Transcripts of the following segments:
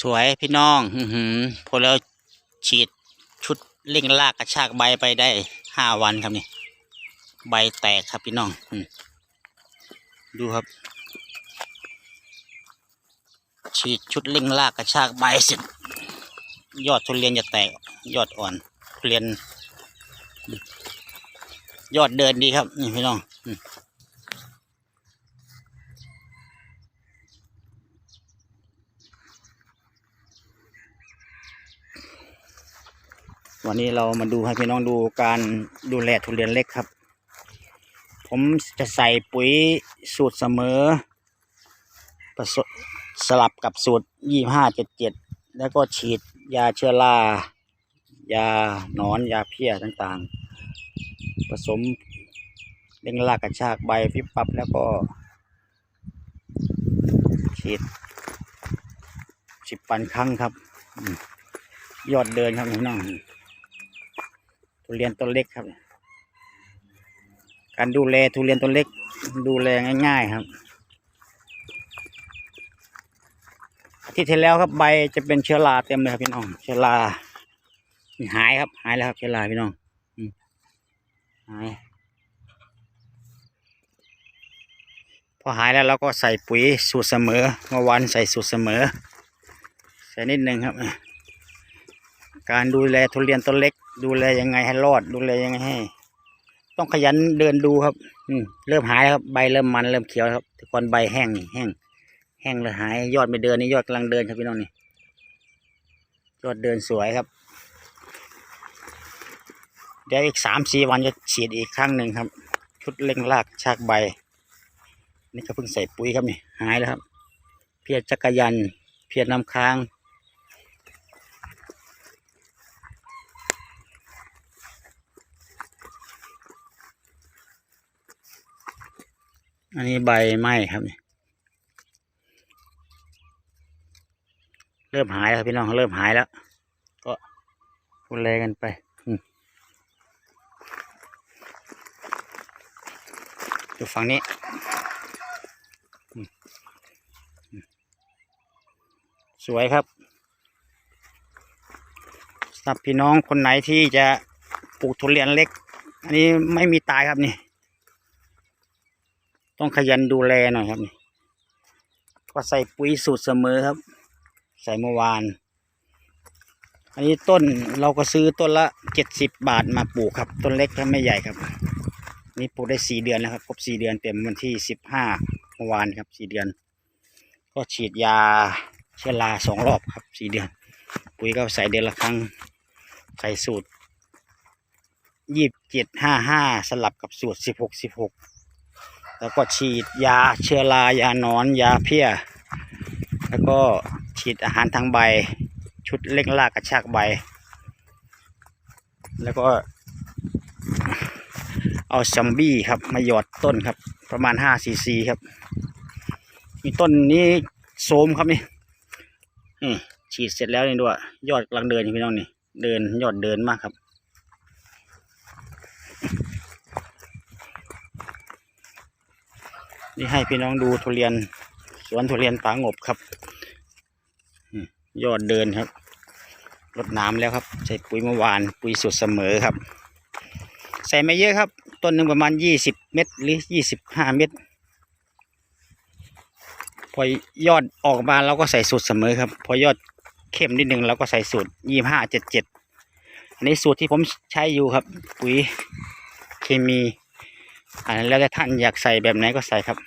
สวยพี่น้องอือหือพอแล้วฉีดชุดเร่งลากกระชากใบไปได้ห้าวันครับนี่ ใบแตกครับพี่น้องอืดูครับ ฉีดชุดเร่งลากกระชากใบเสร็จยอดทุเรียนจะแตกยอดอ่อนทุเรียน ยอดเดินดีครับ นี่พี่น้อง วันนี้เรามาดูให้พี่น้องดูการดูแลทุเรียนเล็กครับ ผมจะใส่ปุ๋ยสูตรเสมอผสมสลับกับสูตรยี่ห้าเจ็ดเจ็ดแล้วก็ฉีดยาเชื้อรายาหนอนยาเพี้ยต่างๆ ผสมเร่งรากกระชากใบฟิบปับแล้วก็ ฉีดสิบปันครั้งครับ ยอดเดินครับพี่น้อง ทุเรียนต้นเล็กครับ การดูแลทุเรียนต้นเล็ก ดูแลง่าย ๆครับอาทิตย์ที่แล้วครับใบจะเป็นเชื้อราเต็มเลยครับพี่น้อง เชื้อราหายครับ หายแล้วครับเชื้อราพี่น้องหายพอหายแล้วเราก็ใส่ปุ๋ยสูตรเสมอเมื่อวานใส่สูตรเสมอ ใส่นิดหนึ่งครับ การดูแลทุเรียนต้นเล็ก ดูแลยังไงให้รอด ดูแลยังไงให้ ต้องขยันเดินดูครับ อืมเริ่มหายครับ ใบเริ่มมันเริ่มเขียวครับแต่ก่อนใบแห้งนี่แห้ง แห้งเลยหาย ยอดไม่เดินนี่ยอดกำลังเดินครับพี่น้องนี่ยอดเดินสวยครับ เดี๋ยวอีกสามสี่วันจะฉีดอีกครั้งหนึ่งครับ ชุดเร่งรากชากใบ นี่ก็เพิ่งใส่ปุ๋ยครับนี่หายแล้วครับ เพียรจักรยัน เพียรน้ำค้าง อันนี้ใบไหม้ครับนี่เริ่มหายแล้วพี่น้องเริ่มหายแล้ว ก็ดูแลกันไปอืมดูฝั่งนี้สวยครับสำหรับพี่น้องคนไหนที่จะปลูกทุเรียนเล็ก อันนี้ไม่มีตายครับนี่ ต้องขยันดูแลหน่อยครับนี่ก็ใส่ปุ๋ยสูตรเสมอครับ ใส่เมื่อวาน อันนี้ต้นเราก็ซื้อต้นละเจ็ดสิบบาทมาปลูกครับ ต้นเล็กถ้าไม่ใหญ่ครับ นี่ปลูกได้สี่เดือนแล้วครับครบสี่เดือนเต็มวันที่สิบห้าเมื่อวานครับสี่เดือน ก็ฉีดยาเชื้อราสองรอบครับสี่เดือน ปุ๋ยก็ใส่เดือนละครั้ง ใส่สูตรยี่สิบเจ็ดห้าห้าสลับกับสูตรสิบหกสิบหก แล้วก็ฉีดยาเชื้อรายาหนอนยาเพี้ย แล้วก็ฉีดอาหารทางใบ ชุดเล็กลากกระชากใบ แล้วก็ เอาซัมบี้ครับมาหยอดต้นครับ ประมาณห้าซีซีครับ มีต้นนี้โสมครับนี่นี่ฉีดเสร็จแล้วนี่ด้วยยอดกำลังเดินอยู่พี่น้องนี่ เดินยอดเดินมากครับ นี่ให้พี่น้องดูทุเรียน สวนทุเรียนป่างบครับยอดเดินครับรดน้ำแล้วครับใส่ปุ๋ยเมื่อวานปุ๋ยสูตรเสมอครับ ใส่ไม่เยอะครับ ต้นหนึ่งประมาณยี่สิบเม็ดหรือยี่สิบห้าเม็ดพอยอดออกมาเราก็ใส่สูตรเสมอครับ พอยอดเข้มนิดหนึ่งเราก็ใส่สูตรยี่ห้าเจ็ดเจ็ดอันนี้สูตรที่ผมใช้อยู่ครับ ปุ๋ยเคมี อันนั้นแล้วแต่ท่านอยากใส่แบบไหนก็ใส่ครับ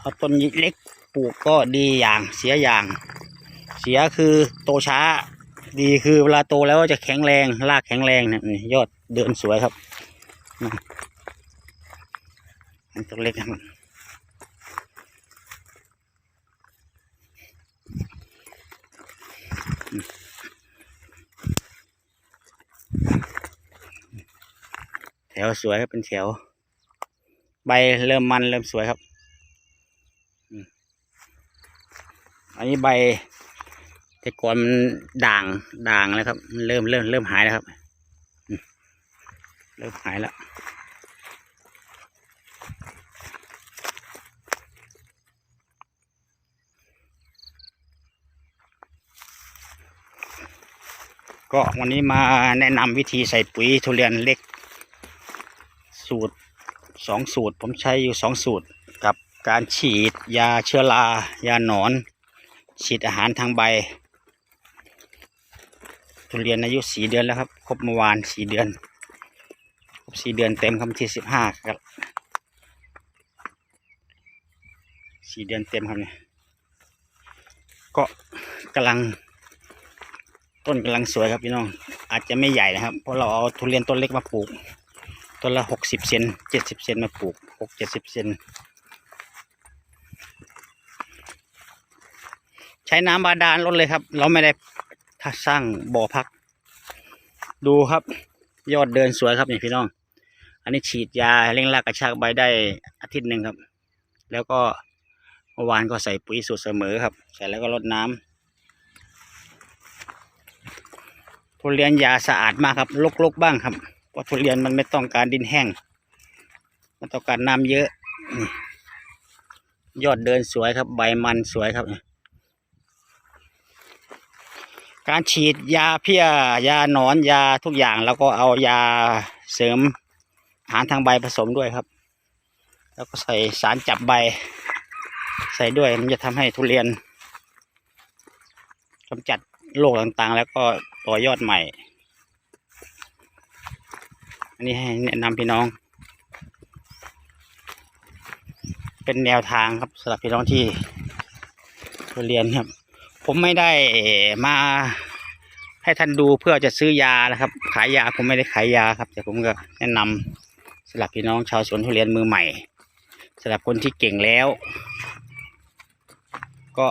พอต้นเล็กปลูกก็ดีอย่างเสียอย่าง เสียคือโตช้า ดีคือเวลาโตแล้วจะแข็งแรงรากแข็งแรงเนี่ยยอดเดินสวยครับนะอันตัวเล็กครับ แถวสวยครับเป็นแถว ใบเริ่มมันเริ่มสวยครับ อันนี้ใบ แต่ก่อนมันด่างด่างแล้วครับ มันเริ่มเริ่มเริ่มหายแล้วครับ เริ่มหายแล้ว ก็วันนี้มาแนะนำวิธีใส่ปุ๋ยทุเรียนเล็ก สูตรสองสูตร ผมใช้อยู่สองสูตร กับการฉีดยาเชื้อรายาหนอน ฉีดอาหารทางใบ ทุเรียนอายุสี่เดือนแล้วครับ ครบเมื่อวานสี่เดือน ครบสี่เดือนเต็มคำที่สิบห้าครับสี่เดือนเต็มครับเนี่ยก็กำลัง ต้นกำลังสวยครับพี่น้อง อาจจะไม่ใหญ่นะครับ เพราะเราเอาทุเรียนต้นเล็กมาปลูก ต้นละหกสิบเซนเจ็ดสิบเซนมาปลูกหกเจ็ดสิบเซนใช้น้ำบาดาลลดเลยครับ เราไม่ได้ถ้าสร้างบ่อพัก ดูครับยอดเดินสวยครับนี่พี่น้อง อันนี้ฉีดยาเร่งรากกระชากใบได้อาทิตย์หนึ่งครับ แล้วก็เมื่อวานก็ใส่ปุ๋ยสูตรเสมอครับ ใส่แล้วก็รดน้ำ ทุเรียนยาสะอาดมากครับลกๆบ้างครับเพราะทุเรียนมันไม่ต้องการดินแห้ง มันต้องการน้ำเยอะ ยอดเดินสวยครับ ใบมันสวยครับ การฉีดยาเพี้ยยาหนอนยาทุกอย่าง แล้วก็เอายาเสริมอาหารทางใบผสมด้วยครับ แล้วก็ใส่สารจับใบ ใส่ด้วยมันจะทำให้ทุเรียนกำจัด โรคต่างๆ แล้วก็ต่อยอดใหม่ อันนี้ให้แนะนำพี่น้อง เป็นแนวทางครับสำหรับพี่น้องที่เรียนครับ ผมไม่ได้มาให้ท่านดูเพื่อจะซื้อยานะครับ ขายยาผมไม่ได้ขายยาครับ แต่ผมก็แนะนำสำหรับพี่น้องชาวสวนทุเรียนมือใหม่สำหรับคนที่เก่งแล้ว ก็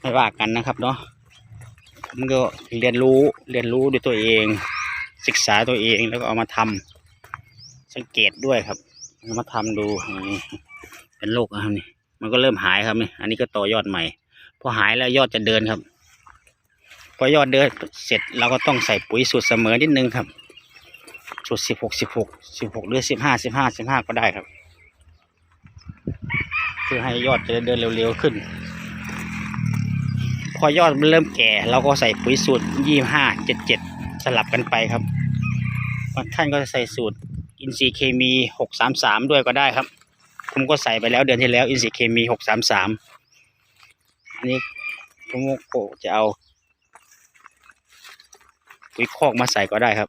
ไม่ว่ากันนะครับเนาะ ผมก็เรียนรู้เรียนรู้ด้วยตัวเอง ศึกษาตัวเองแล้วก็เอามาทำสังเกตด้วยครับเอามาทำดูนี่เป็นโรคนะครับนี่มันก็เริ่มหายครับนี่อันนี้ก็ต่อยอดใหม่พอหายแล้วยอดจะเดินครับ พอยอดเดินเสร็จเราก็ต้องใส่ปุ๋ยสูตรเสมอนิดนึงครับสูตรสิบหกสิบหกสิบหกหรือสิบห้าสิบห้าสิบห้าก็ได้ครับ เพื่อให้ยอดจะเดินเร็วๆขึ้น พอยอดมันเริ่มแก่เราก็ใส่ปุ๋ยสูตรยี่ห้าเจ็ดเจ็ดสลับกันไปครับบางท่านก็จะใส่สูตรอินทรีย์เคมีหกสามสามด้วยก็ได้ครับ ผมก็ใส่ไปแล้วเดือนที่แล้วอินทรีย์เคมีหกสามสามอันนี้ผมก็จะเอาปุ๋ยคอกมาใส่ก็ได้ครับ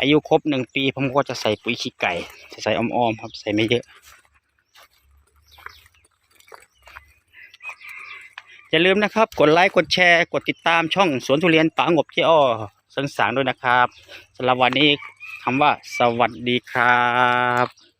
อายุครบหนึ่งปีผมก็จะใส่ปุ๋ยขี้ไก่จะใส่อ้อมๆครับใส่ไม่เยอะ อย่าลืมนะครับ กดไลค์กดแชร์ กดติดตามช่องสวนทุเรียนป๋างบเจ้อ้อสังสางด้วยนะครับสำหรับวันนี้คำว่าสวัสดีครับ